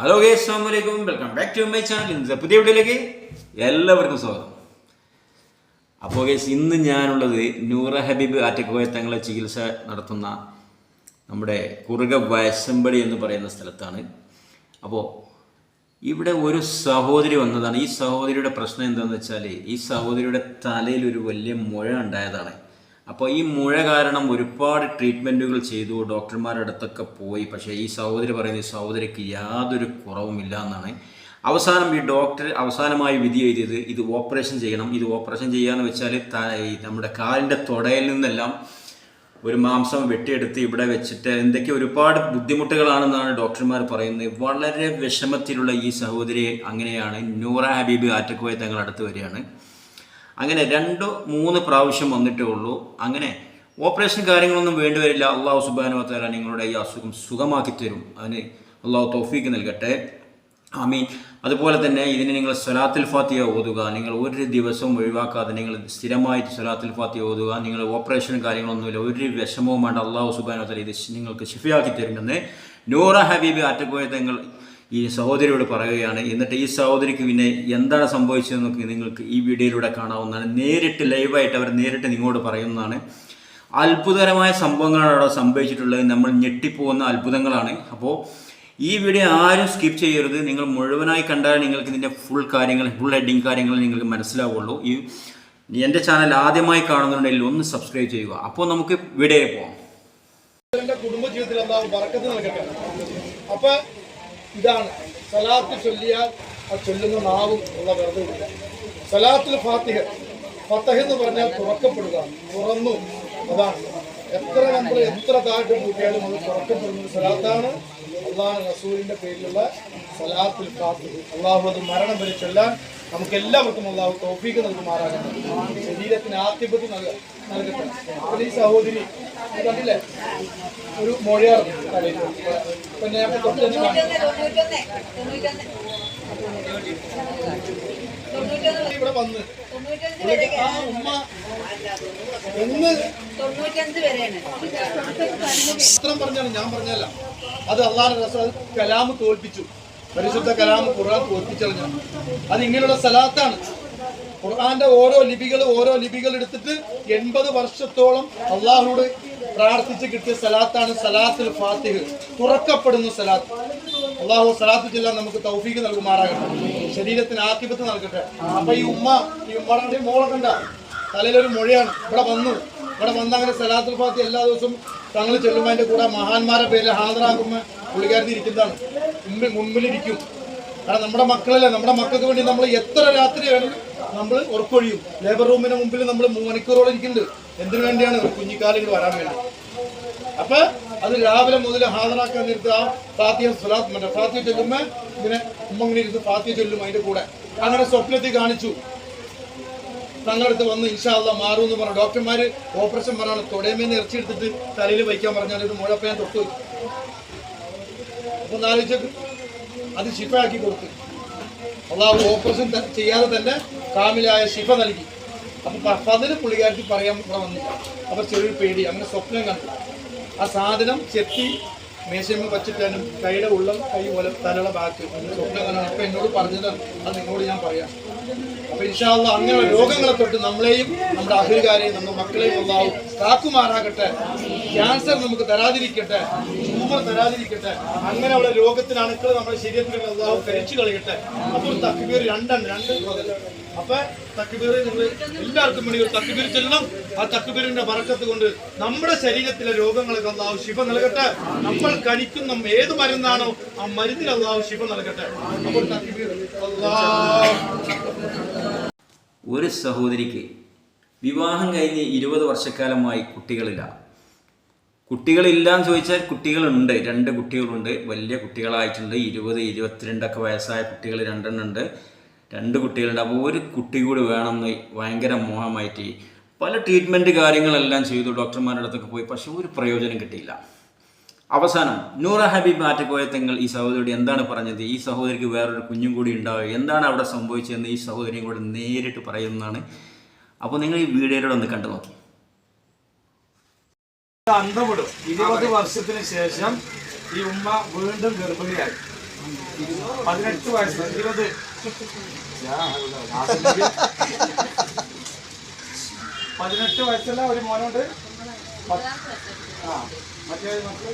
Hello ഗേ അസ്സാമലൈക്കും welcome back to my channel ഇന്ന് പുതിയ വീഡിയോയിലേക്ക് എല്ലാവർക്കും സ്വാഗതം. അപ്പോൾ ഗേസ് ഇന്ന് ഞാനുള്ളത് നൂറ ഹബീബ് ആറ്റക്കോയ തങ്ങളെ ചികിത്സ നടത്തുന്ന നമ്മുടെ കുറുക വയസ്സമ്പടി എന്ന് പറയുന്ന സ്ഥലത്താണ്. അപ്പോൾ ഇവിടെ ഒരു സഹോദരി വന്നതാണ്. ഈ സഹോദരിയുടെ പ്രശ്നം എന്താണെന്ന് വെച്ചാൽ ഈ സഹോദരിയുടെ തലയിൽ ഒരു വലിയ മുഴ ഉണ്ടായതാണ്. അപ്പോൾ ഈ മുഴ കാരണം ഒരുപാട് ട്രീറ്റ്മെന്റുകൾ ചെയ്തു ഡോക്ടർമാരുടെ അടുത്തൊക്കെ പോയി. പക്ഷേ ഈ സഹോദരി പറയുന്ന ഈ സഹോദരിക്ക് യാതൊരു കുറവുമില്ല എന്നാണ്. അവസാനം ഈ ഡോക്ടർ അവസാനമായി വിധി എഴുതിയത് ഇത് ഓപ്പറേഷൻ ചെയ്യണം. ഇത് ഓപ്പറേഷൻ ചെയ്യാന്ന് വെച്ചാൽ നമ്മുടെ കാലിന്റെ തുടയിൽ നിന്നെല്ലാം ഒരു മാംസം വെട്ടിയെടുത്ത് ഇവിടെ വെച്ചിട്ട് എന്തൊക്കെ ഒരുപാട് ബുദ്ധിമുട്ടുകളാണെന്നാണ് ഡോക്ടർമാർ പറയുന്നത്. വളരെ വിഷമത്തിലുള്ള ഈ സഹോദരി അങ്ങനെയാണ്. നൂറ ഹബീബ് ആറ്റക്കോയ തങ്ങൾ അടുത്ത് വരികയാണ്. അങ്ങനെ രണ്ടോ മൂന്ന് പ്രാവശ്യം വന്നിട്ടേ ഉള്ളൂ. അങ്ങനെ ഓപ്പറേഷൻ കാര്യങ്ങളൊന്നും വേണ്ടിവരില്ല അള്ളാഹു സുബാനു താല നിങ്ങളുടെ ഈ അസുഖം സുഖമാക്കി തരും. അതിന് അള്ളാഹു തൗഫീക്ക് നൽകട്ടെ. ആമീൻ. അതുപോലെ തന്നെ ഇതിന് നിങ്ങൾ സ്വലാത്തുൽ ഫാത്തിയ ഓതുക. നിങ്ങൾ ഒരു ദിവസവും ഒഴിവാക്കാതെ നിങ്ങൾ സ്ഥിരമായിട്ട് സ്വലാത്തുൽ ഫാത്തിയ ഓതുക. നിങ്ങൾ ഓപ്പറേഷൻ കാര്യങ്ങളൊന്നുമില്ല. ഒരു വിഷമവും വേണ്ട അള്ളാഹു സുബാനു താല ഇത് നിങ്ങൾക്ക് ഷിഫിയാക്കി തരുമെന്ന് നൂറ ഹബീബ് ആറ്റക്കോയ തങ്ങൾ ഈ സഹോദരിയോട് പറയുകയാണ് എന്നിട്ട് ഈ സഹോദരിക്ക് പിന്നെ എന്താണ് സംഭവിച്ചതെന്നൊക്കെ നിങ്ങൾക്ക് ഈ വീഡിയോയിലൂടെ കാണാവുന്നതാണ്. നേരിട്ട് ലൈവായിട്ട് അവർ നേരിട്ട് നിങ്ങളോട് പറയുന്നതാണ്. അത്ഭുതകരമായ സംഭവങ്ങളാണ് അവിടെ സംഭവിച്ചിട്ടുള്ളത്. നമ്മൾ ഞെട്ടിപ്പോകുന്ന അത്ഭുതങ്ങളാണ്. അപ്പോൾ ഈ വീഡിയോ ആരും സ്കിപ്പ് ചെയ്യരുത്. നിങ്ങൾ മുഴുവനായി കണ്ടാൽ നിങ്ങൾക്ക് ഇതിന്റെ ഫുൾ കാര്യങ്ങൾ ഫുൾ ഹെഡിങ് കാര്യങ്ങൾ നിങ്ങൾക്ക് മനസ്സിലാവുള്ളൂ. ഈ എന്റെ ചാനൽ ആദ്യമായി കാണുന്നുണ്ടെങ്കിൽ ഒന്ന് സബ്സ്ക്രൈബ് ചെയ്യുക. അപ്പോൾ നമുക്ക് വീഡിയോയിൽ പോകാം കുടുംബ നൽകട്ടെ അപ്പൊ ഇതാണ്. സലാത്ത് ചൊല്ലിയാൽ ആ ചൊല്ലുന്ന നാവും ഉള്ള വെറുതെ ഇല്ല. സലാത്തിൽ ഫാത്തിഹ. ഫത്തഹ എന്ന് പറഞ്ഞാൽ തുറക്കപ്പെടുക തുറന്നു. അതാണ്. എത്ര നമ്മൾ എത്ര താഴ്ച കൂട്ടിയാലും അത് തുറക്കപ്പെടുന്ന സലാത്താണ്. അള്ളാഹ് റസൂലിന്റെ പേരിലുള്ള സലാത്തുൽ ഫാത്തിഹ്. അള്ളാഹു അത് മരണം വരെ ചൊല്ലാൻ നമുക്ക് എല്ലാവർക്കും അള്ളാഹു തോഫീക്ക് നൽകുമാറാകട്ടെ. ശരീരത്തിന് ആധിപത്യം നൽക നൽകട്ടെ. അപ്പോൾ ഈ സഹോദരി കണ്ടില്ലേ? ഒരു മൊഴിയാർ പിന്നെ ഞാൻ തൊട്ട്. ഇവിടെ വന്ന്. ആ ഉമ്മ എന്ന് പറഞ്ഞാലും പറഞ്ഞാണ് ഞാൻ പറഞ്ഞല്ല അത് അള്ളാഹ് കലാമ് തോൽപ്പിച്ചു. പരിശുദ്ധ കലാമ് ഖുർആൻ തോൽപ്പിച്ചറിഞ്ഞു. അത് ഇങ്ങനെയുള്ള സലാത്താണ്. ഖുർആന്റെ ഓരോ ലിപികൾ ഓരോ ലിപികൾ എടുത്തിട്ട് എൺപത് വർഷത്തോളം അള്ളാഹുനോട് പ്രാർത്ഥിച്ച് കിട്ടിയ സലാത്താണ് സലാത്തുൽ ഫാത്തിഹ്. തുറക്കപ്പെടുന്ന സലാത്ത്. അള്ളാഹു സലാത്ത് ചെല്ലാൻ നമുക്ക് തൗഫീഖ് നൽകുമാറാകട്ടെ. ശരീരത്തിന് ആക്കിപത്ത് നൽകട്ടെ. അപ്പൊ ഈ ഉമ്മ ഈ ഉമ്മയുടെ മോളെ കണ്ട തലയിലൊരു മൊഴിയാണ്. ഇവിടെ വന്നു. ഇവിടെ വന്ന അങ്ങനെ സലാത്തുൽ ഫാത്തി എല്ലാ ദിവസവും തങ്ങൾ ചെല്ലുമ്പോൾ അതിന്റെ കൂടെ മഹാന്മാരെ പേരിൽ ഹാജരാക്കുമ്പോൾ പുള്ളിക്കാരത്തി ഇരിക്കുന്നതാണ്. മുമ്പിൽ മുമ്പിലിരിക്കും. കാരണം നമ്മുടെ മക്കളല്ലേ നമ്മുടെ മക്കൾക്ക് വേണ്ടി നമ്മൾ എത്ര രാത്രിയാണ് നമ്മൾ ഉറക്കൊഴിയും. ലേബർ റൂമിന് മുമ്പിൽ നമ്മൾ മണിക്കൂറോളം ഇരിക്കുന്നുണ്ട്. എന്തിനു വേണ്ടിയാണ് കുഞ്ഞിക്കാലങ്ങൾ വരാൻ വേണ്ടി? അപ്പൊ അത് രാവിലെ മുതൽ ഹാജരാക്കാൻ നേരത്ത് ആ ഫാത്തിയ സ്വലാത്ത് മറ്റേ ഫാത്തിയ ചൊല്ലുമ്പോ ഇങ്ങനെ ഉമ്മ ഇങ്ങനെ ഇരുന്ന് ഫാത്തിയ ചൊല്ലും അതിന്റെ കൂടെ. അങ്ങനെ സ്വപ്നത്തിൽ കാണിച്ചു. തങ്ങളടുത്ത് വന്ന് ഇൻഷാല്ല മാറും എന്ന് പറഞ്ഞു. ഡോക്ടർമാര് ഓപ്പറേഷൻ പറഞ്ഞാണ് തൊടയമേന്ന് ഇറച്ചി എടുത്തിട്ട് തലയിൽ വയ്ക്കാൻ പറഞ്ഞാൽ ഇത് മുഴപ്പയൻ ഞാൻ തൊട്ട് അപ്പം നാലോചിച്ചു അത് ആക്കി കൊടുത്തു. അള്ളാഹു ഓപ്പറേഷൻ ചെയ്യാതെ തന്നെ കാമിലായ ശിഫ നൽകി. അപ്പൊ പതിന് പുള്ളിക്കാരത്തി പറയാൻ വന്നില്ല. അപ്പൊ ചെറിയൊരു പേടി അങ്ങനെ സ്വപ്നം കണ്ടു. ആ സാധനം ചെത്തി മേശയമ്മ വച്ചിട്ടാനും കൈയുടെ ഉള്ളം കൈ പോലെ തലയുടെ ബാക്ക് സ്വപ്നം കാണാൻ അപ്പൊ എന്നോട് പറഞ്ഞത് അത് നിങ്ങളോട് ഞാൻ പറയാം. അപ്പൊ ഇൻഷാല്ല അങ്ങനെ രോഗങ്ങളെ തൊട്ട് നമ്മളെയും നമ്മുടെ അഹിൽക്കാരെയും നമ്മുടെ മക്കളെയും ഉണ്ടാവും കാക്കുമാറാകട്ടെ. ക്യാൻസർ നമുക്ക് തരാതിരിക്കട്ടെ. ട്യൂമർ തരാതിരിക്കട്ടെ. അങ്ങനെയുള്ള രോഗത്തിന് അണുക്കൾ നമ്മുടെ ശരീരത്തിൽ അള്ളാഹു കരിച്ചു കളയട്ടെ. അപ്പോൾ തക്കുബീർ രണ്ടെണ്ണം രണ്ട് അപ്പൊ തക്ബീർ നിങ്ങൾ എല്ലാവർക്കും വേണ്ടി ഒരു തക്ബീർ ചെല്ലണം. ആ തക്ബീറിന്റെ വറക്കത്ത് കൊണ്ട് നമ്മുടെ ശരീരത്തിലെ രോഗങ്ങൾക്ക് അള്ളാഹു ശിവ നൽകട്ടെ. നമ്മൾ കഴിക്കുന്ന ഏത് മരുന്നാണോ ആ മരുന്നിൽ അള്ളാഹു ശിവ നൽകട്ടെ. അപ്പോൾ ഒരു സഹോദരിക്ക് വിവാഹം കഴിഞ്ഞ് ഇരുപത് വർഷക്കാലമായി കുട്ടികളില്ല. കുട്ടികളില്ല എന്ന് ചോദിച്ചാൽ കുട്ടികളുണ്ട് രണ്ട് കുട്ടികളുണ്ട് വലിയ കുട്ടികളായിട്ടുണ്ട് ഇരുപത് ഇരുപത്തിരണ്ടൊക്കെ വയസ്സായ കുട്ടികൾ രണ്ടെണ്ണമുണ്ട് രണ്ട് കുട്ടികളുണ്ട്. അപ്പോൾ ഒരു കുട്ടി കൂടി വേണമെന്ന് ഭയങ്കര മോഹമായിട്ട് പല ട്രീറ്റ്മെന്റ് കാര്യങ്ങളെല്ലാം ചെയ്തു ഡോക്ടർമാരുടെ അടുത്തൊക്കെ പോയി. പക്ഷെ ഒരു പ്രയോജനം കിട്ടിയില്ല. അവസാനം നൂറ ഹബീബ് ആറ്റക്കോയത്തങ്ങൾ ഈ സഹോദരിയോട് എന്താണ് പറഞ്ഞത്? ഈ സഹോദരിക്ക് വേറൊരു കുഞ്ഞും കൂടി ഉണ്ടാവുക. എന്താണ് അവിടെ സംഭവിച്ചതെന്ന് ഈ സഹോദരിയും കൂടെ നേരിട്ട് പറയുന്നതാണ്. അപ്പോൾ നിങ്ങൾ ഈ വീഡിയോയിലൂടെ ഒന്ന് കണ്ടു നോക്കി അന്തവിടും ഇരുപത് വർഷത്തിന് ശേഷം ഈ ഉമ്മ വീണ്ടും ഗർഭിണിയായി. പതിനെട്ട് വയസ്സ് ഇരുപത്. പതിനെട്ട് വയസ്സല്ല ഒരു മോനുണ്ട്. ആ മറ്റേ മക്കൾ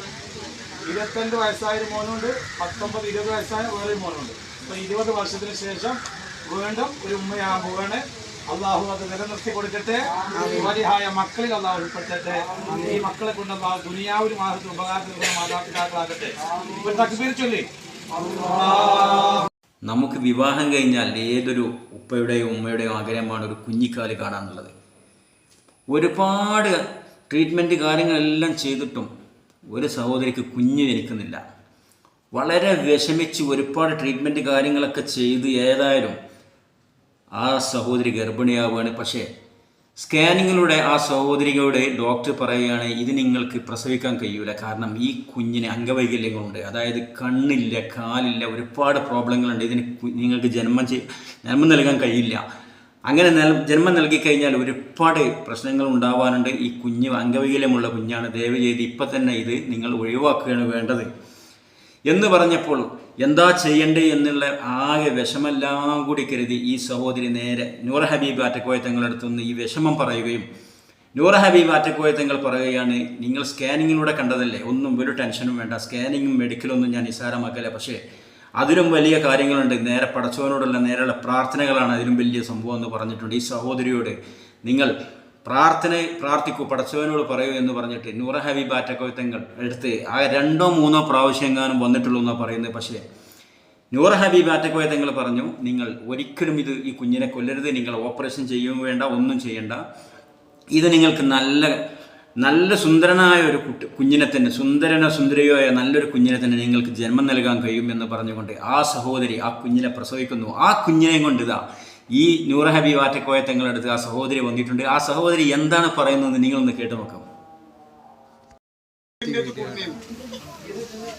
ഇരുപത്തിരണ്ട് വയസ്സായ ഒരു മോനുണ്ട്. പത്തൊമ്പത് ഇരുപത് വയസ്സായ വേറെ മോനുണ്ട്. അപ്പൊ ഇരുപത് വർഷത്തിന് ശേഷം വീണ്ടും ഒരു ഉമ്മയാകുകയാണ് അള്ളാഹു അത് നിലനിർത്തി കൊടുക്കട്ടെ. വലിഹായ മക്കളിൽ അള്ളാഹു ഉൾപ്പെടുത്തട്ടെ. ഈ മക്കളെ കൊണ്ട് അള്ളാഹു ദുനിയാവിലും മാസത്തിൽ ഉപകാരത്തിൽ മാതാപിതാക്കളാകട്ടെ. ഇപ്പൊ തക്ബീർ ചൊല്ലി. നമുക്ക് വിവാഹം കഴിഞ്ഞാൽ ഏതൊരു ഉപ്പയുടെയോ ഉമ്മയുടെയോ ആഗ്രഹമാണ് ഒരു കുഞ്ഞിക്കാൽ കാണാനുള്ളത് ഒരുപാട് ട്രീറ്റ്മെന്റ് കാര്യങ്ങളെല്ലാം ചെയ്തിട്ടും ഒരു സഹോദരിക്ക് കുഞ്ഞ് ജനിക്കുന്നില്ല. വളരെ വിഷമിച്ച് ഒരുപാട് ട്രീറ്റ്മെന്റ് കാര്യങ്ങളൊക്കെ ചെയ്ത് ഏതായാലും ആ സഹോദരി ഗർഭിണിയാവുകയാണ്. പക്ഷേ സ്കാനിങ്ങിലൂടെ ആ സഹോദരികളുടെ ഡോക്ടർ പറയുകയാണ് ഇത് നിങ്ങൾക്ക് പ്രസവിക്കാൻ കഴിയൂല. കാരണം ഈ കുഞ്ഞിന് അംഗവൈകല്യങ്ങളുണ്ട് അതായത് കണ്ണില്ല കാലില്ല ഒരുപാട് പ്രോബ്ലങ്ങളുണ്ട്. ഇതിന് നിങ്ങൾക്ക് ജന്മം ജന്മം നൽകാൻ കഴിയില്ല. അങ്ങനെ നൽ ജന്മം കഴിഞ്ഞാൽ ഒരുപാട് പ്രശ്നങ്ങൾ ഉണ്ടാവാനുണ്ട്. ഈ കുഞ്ഞ് അംഗവൈകല്യമുള്ള കുഞ്ഞാണ്. ദയവ് ചെയ്ത് ഇപ്പം തന്നെ ഇത് നിങ്ങൾ ഒഴിവാക്കുകയാണ് വേണ്ടത്. എന്ന് പറഞ്ഞപ്പോൾ എന്താ ചെയ്യണ്ടേ എന്നുള്ള ആകെ വിഷമെല്ലാം കൂടി കരുതി ഈ സഹോദരി നേരെ നൂർ ഹബീബ് ആറ്റക്കോയ തങ്ങളടുത്തു നിന്ന് ഈ വിഷമം പറയുകയും നൂർ ഹബീബ് ആറ്റക്കോയ തങ്ങൾ പറയുകയാണ് നിങ്ങൾ സ്കാനിങ്ങിലൂടെ കണ്ടതല്ലേ? ഒന്നും ഒരു ടെൻഷനും വേണ്ട. സ്കാനിങ്ങും മെഡിക്കലൊന്നും ഞാൻ നിസ്സാരമാക്കല പക്ഷേ അതിലും വലിയ കാര്യങ്ങളുണ്ട്. നേരെ പടച്ചവനോടുള്ള നേരെയുള്ള പ്രാർത്ഥനകളാണ് അതിലും വലിയ സംഭവം എന്ന് പറഞ്ഞിട്ടുണ്ട് ഈ സഹോദരിയോട്. നിങ്ങൾ പ്രാർത്ഥന പ്രാർത്ഥിക്കൂ പടച്ചവനോട് പറയൂ എന്ന് പറഞ്ഞിട്ട് നൂറ ഹബീബ് ആറ്റക്കോയത്തങ്ങൾ എടുത്ത് ആ രണ്ടോ മൂന്നോ പ്രാവശ്യം എങ്ങാനും വന്നിട്ടുള്ളൂ എന്നാണ് പറയുന്നത്. പക്ഷേ നൂറ ഹബീബ് ആറ്റക്കോയത്തങ്ങൾ പറഞ്ഞു നിങ്ങൾ ഒരിക്കലും ഇത് ഈ കുഞ്ഞിനെ കൊല്ലരുത് നിങ്ങൾ ഓപ്പറേഷൻ ചെയ്യുകയും വേണ്ട ഒന്നും ചെയ്യണ്ട. ഇത് നിങ്ങൾക്ക് നല്ല നല്ല സുന്ദരനായ ഒരു കുട്ടി കുഞ്ഞിനെ തന്നെ സുന്ദരനോ സുന്ദരിയോ ആയ നല്ലൊരു കുഞ്ഞിനെ തന്നെ നിങ്ങൾക്ക് ജന്മം നൽകാൻ കഴിയും എന്ന് പറഞ്ഞുകൊണ്ട് ആ സഹോദരി ആ കുഞ്ഞിനെ പ്രസവിക്കുന്നു. ആ കുഞ്ഞിനെയും കൊണ്ട് ഇതാ ഈ നൂറ ഹബീബ് ആറ്റക്കോയ തങ്ങളടുത്ത് ആ സഹോദരി വന്നിട്ടുണ്ട്. ആ സഹോദരി എന്താണ് പറയുന്നത് നിങ്ങളൊന്ന് കേട്ടു നോക്കാം.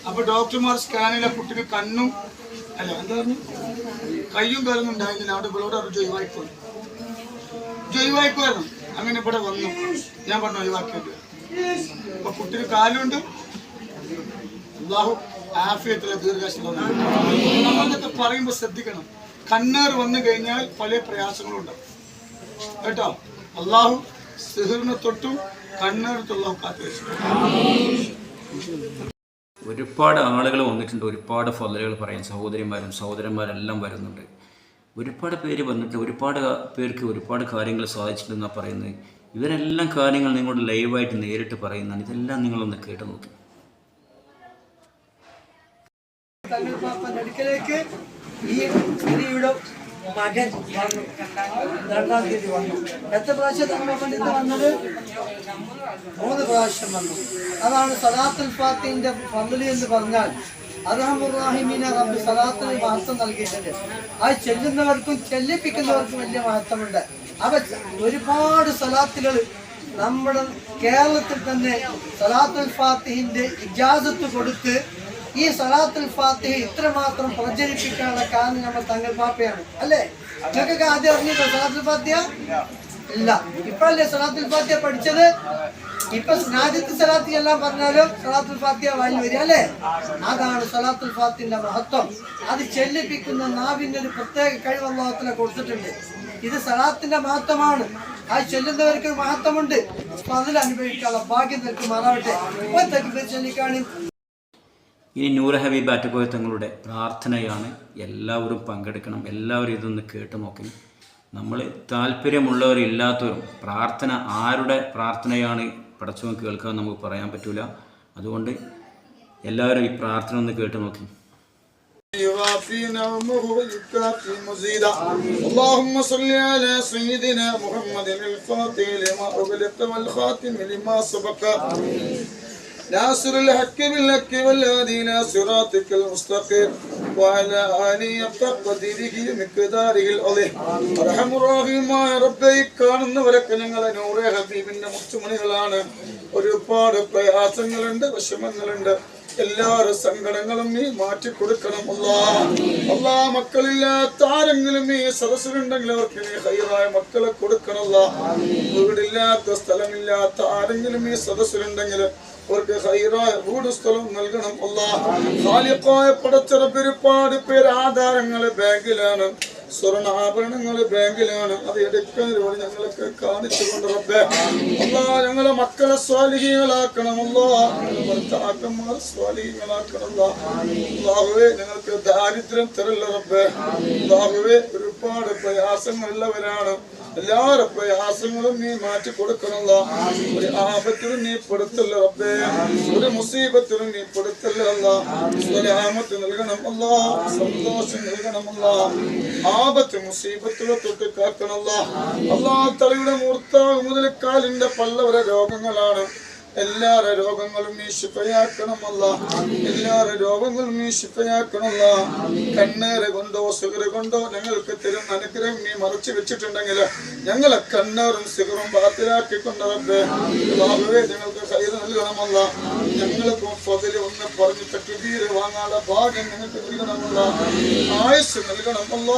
അപ്പൊ ഡോക്ടർമാർ സ്കാനിലെ കുട്ടിക്ക് കണ്ണും അല്ല എന്താ പറഞ്ഞു? കയ്യും കാലും ഉണ്ടായിരുന്നില്ല. അവിടെ ഇവളോട് അവർ ജൈവായിക്കോളും ജൈവായിക്കുമായിരുന്നു അങ്ങനെ ഇവിടെ വന്നു. ഞാൻ പറഞ്ഞു ഒഴിവാക്കിയത് അപ്പൊ കുട്ടിന് കാലുണ്ട്. അള്ളാഹു ആഫിയത്തിലെ ദീർഘാശം നമ്മളൊക്കെ പറയുമ്പോൾ ശ്രദ്ധിക്കണം. കണ്ണേർ വന്നു കഴിഞ്ഞാൽ പല പ്രയാസങ്ങളുണ്ട് ഉണ്ടാവും കേട്ടോ? അള്ളാഹു സിഹിറിനെ തൊട്ടും കണ്ണേർത്തുള്ള കാത്തു ഒരുപാട് ആളുകൾ വന്നിട്ടുണ്ട് ഒരുപാട് ഫലകൾ പറയാൻ സഹോദരിമാരും സഹോദരന്മാരെല്ലാം വരുന്നുണ്ട്. ഒരുപാട് പേര് വന്നിട്ട് ഒരുപാട് പേർക്ക് ഒരുപാട് കാര്യങ്ങൾ സാധിച്ചിട്ടുണ്ടെന്നാണ് പറയുന്നത്. ഇവരെല്ലാം കാര്യങ്ങൾ നിങ്ങളോട് ലൈവായിട്ട് നേരിട്ട് പറയുന്നതാണ്. ഇതെല്ലാം നിങ്ങളൊന്ന് കേട്ട് നോക്കി. ഈ സ്ത്രീയുടെ മകൻ വന്നു. രണ്ടാം തീയതി വന്നു. എത്ര പ്രാവശ്യം അടുത്ത് വന്നത്? മൂന്ന് പ്രാവശ്യം വന്നു. അതാണ് സലാത്തുൽ ഫാത്തിന്റെ ഫضലി എന്ന് പറഞ്ഞാൽ അറഹമുറാഹിമീന റബ്ബ് സലാത്തിന് മഹത്വം നൽകിയിട്ടുണ്ട്. ആ ചെല്ലുന്നവർക്കും ചെല്ലിപ്പിക്കുന്നവർക്കും വലിയ മഹത്വമുണ്ട്. അവ ഒരുപാട് സലാത്തുകൾ നമ്മുടെ കേരളത്തിൽ തന്നെ സലാത്തുൽ ഫാത്തിഹിന്റെ ഇജാസത്ത് കൊടുത്ത് ഈ സലാത്തുൽ ഫാത്തിഹ ഇത്രമാത്രം പ്രചരിപ്പിക്കാനുള്ള കാരണം നമ്മൾ തങ്ങൾ പാപ്പയാണ് അല്ലേ? നിങ്ങൾക്കൊക്കെ ആദ്യം അറിഞ്ഞിട്ടോ സലാത്തുൽ ഫാത്തിഹ? ഇല്ല. ഇപ്പഴല്ലേ സലാത്തുൽ ഫാത്തിഹ പഠിച്ചത്? ഇപ്പൊ സ്നാജിത്ത് സലാത്തി എല്ലാം പറഞ്ഞാലും സലാത്തുൽ ഫാത്തിയ വായി വരിക അല്ലേ? അതാണ് സലാത്തുൽ ഫാത്തിന്റെ മഹത്വം. അത് ചെല്ലിപ്പിക്കുന്ന നാവിന്റെ ഒരു പ്രത്യേക കഴിവ് അള്ളാഹത്തിനെ കൊടുത്തിട്ടുണ്ട്. ഇത് സലാത്തിന്റെ മഹത്വമാണ്. ആ ചെല്ലുന്നവർക്ക് ഒരു മഹത്വമുണ്ട്. അപ്പൊ അതിൽ അനുഭവിക്കാനുള്ള ഭാഗ്യം നിൽക്കുമാറാവട്ടെ ചൊല്ലിക്കാണി. ഇനി നൂർ ഹബീബ് ആറ്റുകോയ തങ്ങളുടെ പ്രാർത്ഥനയാണ് എല്ലാവരും പങ്കെടുക്കണം എല്ലാവരും ഇതൊന്ന് കേട്ട് നോക്കി നമ്മൾ താല്പര്യമുള്ളവരും ഇല്ലാത്തവരും പ്രാർത്ഥന ആരുടെ പ്രാർത്ഥനയാണ് പടച്ചവൻ കേൾക്കാൻ നമുക്ക് പറയാൻ പറ്റൂല അതുകൊണ്ട് എല്ലാവരും ഈ പ്രാർത്ഥന ഒന്ന് കേട്ട് നോക്കി يوافي نومه ويكافي مزيدا اللهم صل على سيدنا محمد الفاتح لما أغلق والخاتم لما سبق ناصر الحق بالحق والهادينا صراطك المستقيم وعلى آله قدره مقداره العظيم أرحم الراحمമായ റബ്ബെ ഈ കാണുന്നവരൊക്കെ ഞങ്ങളെ നൂറെ ഹബീബിന്റെ മുത്തുമണികളാണ്. ഒരുപാട് പ്രയാസങ്ങളുണ്ട് വിഷമങ്ങളുണ്ട്. എല്ലാവരും സങ്കടങ്ങളും നീ മാറ്റി കൊടുക്കണം അല്ലാ അല്ലാ മക്കളില്ലാത്ത ആരെങ്കിലും നീ സദസ്സിലുണ്ടെങ്കിൽ അവർക്ക് നീ ഹൈറായ മക്കളെ കൊടുക്കണമല്ല വീടില്ലാത്ത സ്ഥലമില്ലാത്ത ആരെങ്കിലും ഈ സദസ്സിലുണ്ടെങ്കിൽ അവർക്ക് ഹൈറായ വീട് സ്ഥലം നൽകണം. അല്ലാ ഖാലിഖായ പടച്ചിറപ്പ് ഒരുപാട് പേര് ആധാരങ്ങൾ ബാങ്കിലാണ്. സ്വർണാഭരണങ്ങൾ ബാങ്കിലാണ്. അത് എടുക്കുന്നതിലൂടെ ഞങ്ങൾക്ക് കാണിച്ചു കൊണ്ട് റബ്ബേ. അല്ലാ ഞങ്ങളെ മക്കളെ സ്വാലിഹികളാക്കണം ഭർത്താക്കന്മാർ സ്വാലിഹികളാക്കണം അല്ലാ അല്ലാഹുവേ ഞങ്ങൾക്ക് ദാരിദ്ര്യം തരല്ല റബ്ബേ. അല്ലാഹുവേ ഒരുപാട് പ്രയാസങ്ങളുള്ളവരാണ്. എല്ലാവരുടെ പ്രയാസങ്ങളും നീ മാറ്റി കൊടുക്കണല്ല. ഒരു ആപത്തിനും നീ പെടുത്തല്ല റബ്ബേ. ഒരു മുസീബത്തിനും നീ പെടുത്തല്ല സലാമത്ത് നൽകണം അല്ല സന്തോഷം നൽകണം അല്ല ആപത്ത് മുസീബത്തിലെ തൊട്ട് കാക്കണല്ല. അല്ലാ തലയുടെ മൂർത്താവ് മുതൽ കാലിന്റെ പല്ലവരെ രോഗങ്ങളാണ്. എല്ലാവരുടെ രോഗങ്ങളും നീ ശിഫയാക്കണമല്ല എല്ലാരെ രോഗങ്ങളും നീ ശിഫയാക്കണമല്ല കണ്ണേറെ കൊണ്ടോ സിഗറ് കൊണ്ടോ ഞങ്ങൾക്ക് തരുന്ന അനുഗ്രഹം നീ മറച്ചു വെച്ചിട്ടുണ്ടെങ്കിൽ ഞങ്ങളെ കണ്ണേറും സിഗറും ബാത്തിലാക്കി കൊണ്ടവരുടെ ഞങ്ങൾക്ക് കൈ നൽകണമല്ല ഞങ്ങൾക്കും ഫതിൽ ഒന്ന് പറഞ്ഞു തക്കുതീര് വാങ്ങാതെ ഭാഗ്യം ഞങ്ങൾക്ക് നൽകണമല്ല ആയുസ് നൽകണമല്ല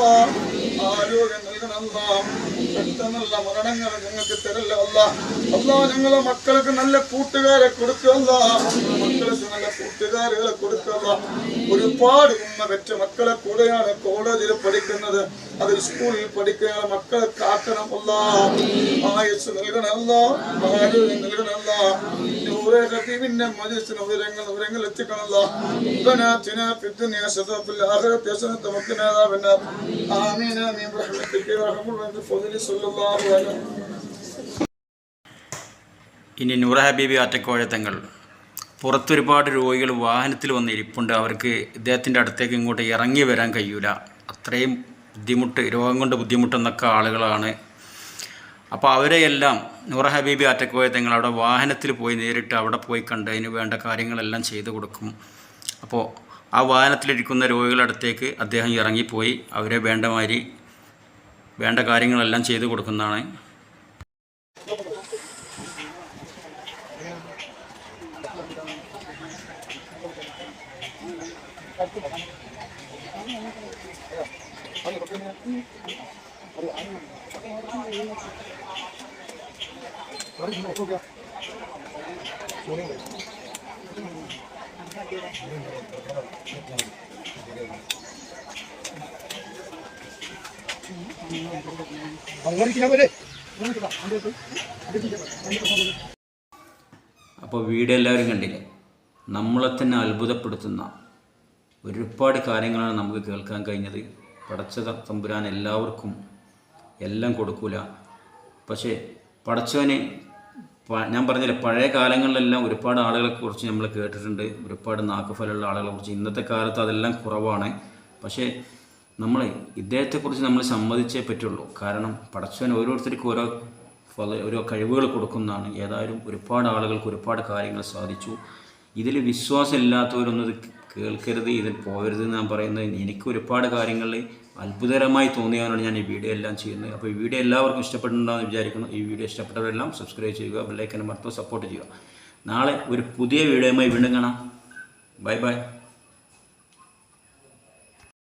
ആരോഗ്യം നൽകണമല്ല പെട്ടെന്നുള്ള മരണങ്ങൾ ഞങ്ങൾക്ക് തരല്ല അല്ല. അല്ല ഞങ്ങളെ മക്കൾക്ക് നല്ല കൂട്ടുകാരെ കൊടുക്കല്ല മക്കൾക്ക് നല്ല കൂട്ടുകാരുകളെ കൊടുക്കല്ല ഒരുപാട് ഉമ്മ വെച്ച മക്കളെ കൂടെയാണ് കോളേജിൽ പഠിക്കുന്നത് അത് സ്കൂളിൽ പഠിക്കുന്ന മക്കളെ കാക്കണം അല്ല ആയുസ് നൽകണമല്ല ആരോഗ്യം നൽകണമല്ല നൂറെ ഹബീബിന്റെ മജിസിന് ഉയരങ്ങൾ ഉയരങ്ങൾ എത്തിക്കണമല്ല ربنا في الدنيا حسنة وفي الآخرة حسنة وقنا عذاب النار آمين آمين برحمتك يا أرحم الراحمين بفضل صلى الله عليه وسلم ഇനി നൂറ ഹബീബി ആറ്റക്കോഴത്തങ്ങൾ പുറത്തൊരുപാട് രോഗികൾ വാഹനത്തിൽ വന്ന് ഇരിപ്പുണ്ട്. അവർക്ക് ഇദ്ദേഹത്തിന്റെ അടുത്തേക്ക് ഇങ്ങോട്ട് ഇറങ്ങി വരാൻ കഴിയൂല. അത്രയും ബുദ്ധിമുട്ട് രോഗം കൊണ്ട് ബുദ്ധിമുട്ടുന്നൊക്കെ ആളുകളാണ്. അപ്പോൾ അവരെയെല്ലാം നൂറ ഹബീബി ആറ്റക്കോഴത്തങ്ങൾ അവിടെ വാഹനത്തിൽ പോയി നേരിട്ട് അവിടെ പോയി കണ്ട് അതിന് വേണ്ട കാര്യങ്ങളെല്ലാം ചെയ്തു കൊടുക്കും. അപ്പോൾ ആ വാഹനത്തിലിരിക്കുന്ന രോഗികളുടെ അടുത്തേക്ക് അദ്ദേഹം ഇറങ്ങിപ്പോയി. അവരെ വേണ്ട മാതിരി വേണ്ട കാര്യങ്ങളെല്ലാം ചെയ്തു കൊടുക്കുന്നതാണ്. അപ്പോൾ വീഡിയോ എല്ലാവരും കണ്ടില്ലേ? നമ്മളെ തന്നെ അത്ഭുതപ്പെടുത്തുന്ന ഒരുപാട് കാര്യങ്ങളാണ് നമുക്ക് കേൾക്കാൻ കഴിഞ്ഞത്. പടച്ച തമ്പുരാൻ എല്ലാവർക്കും എല്ലാം കൊടുക്കൂല. പക്ഷേ പടച്ചവന് ഞാൻ പറഞ്ഞില്ലേ പഴയ കാലങ്ങളിലെല്ലാം ഒരുപാട് ആളുകളെ കുറിച്ച് നമ്മൾ കേട്ടിട്ടുണ്ട്. ഒരുപാട് നാക്കുഫലുള്ള ആളുകളെ കുറിച്ച് ഇന്നത്തെ കാലത്ത് അതെല്ലാം കുറവാണ്. പക്ഷേ നമ്മൾ ഇദ്ദേഹത്തെക്കുറിച്ച് നമ്മൾ സമ്മതിച്ചേ പറ്റുള്ളൂ. കാരണം പടച്ചവൻ ഓരോരുത്തർക്കും ഓരോ ഓരോ കഴിവുകൾ കൊടുക്കുന്നതാണ്. ഏതായാലും ഒരുപാട് ആളുകൾക്ക് ഒരുപാട് കാര്യങ്ങൾ സാധിച്ചു. ഇതിൽ വിശ്വാസം ഇല്ലാത്തവരൊന്നും ഇത് കേൾക്കരുത് ഇതിൽ പോകരുത് ഞാൻ പറയുന്നത്. എനിക്ക് ഒരുപാട് കാര്യങ്ങളിൽ അത്ഭുതകരമായി തോന്നിയാണ് ഞാൻ ഈ വീഡിയോ എല്ലാം ചെയ്യുന്നത്. അപ്പോൾ ഈ വീഡിയോ എല്ലാവർക്കും ഇഷ്ടപ്പെട്ടിട്ടുണ്ടാകുമെന്ന് വിചാരിക്കുന്നു. ഈ വീഡിയോ ഇഷ്ടപ്പെട്ടവരെല്ലാം സബ്സ്ക്രൈബ് ചെയ്യുക ബെല്ലൈക്കൻ മറത്തോ സപ്പോർട്ട് ചെയ്യുക. നാളെ ഒരു പുതിയ വീഡിയോയുമായി വീണ്ടും കാണാം. Bye bye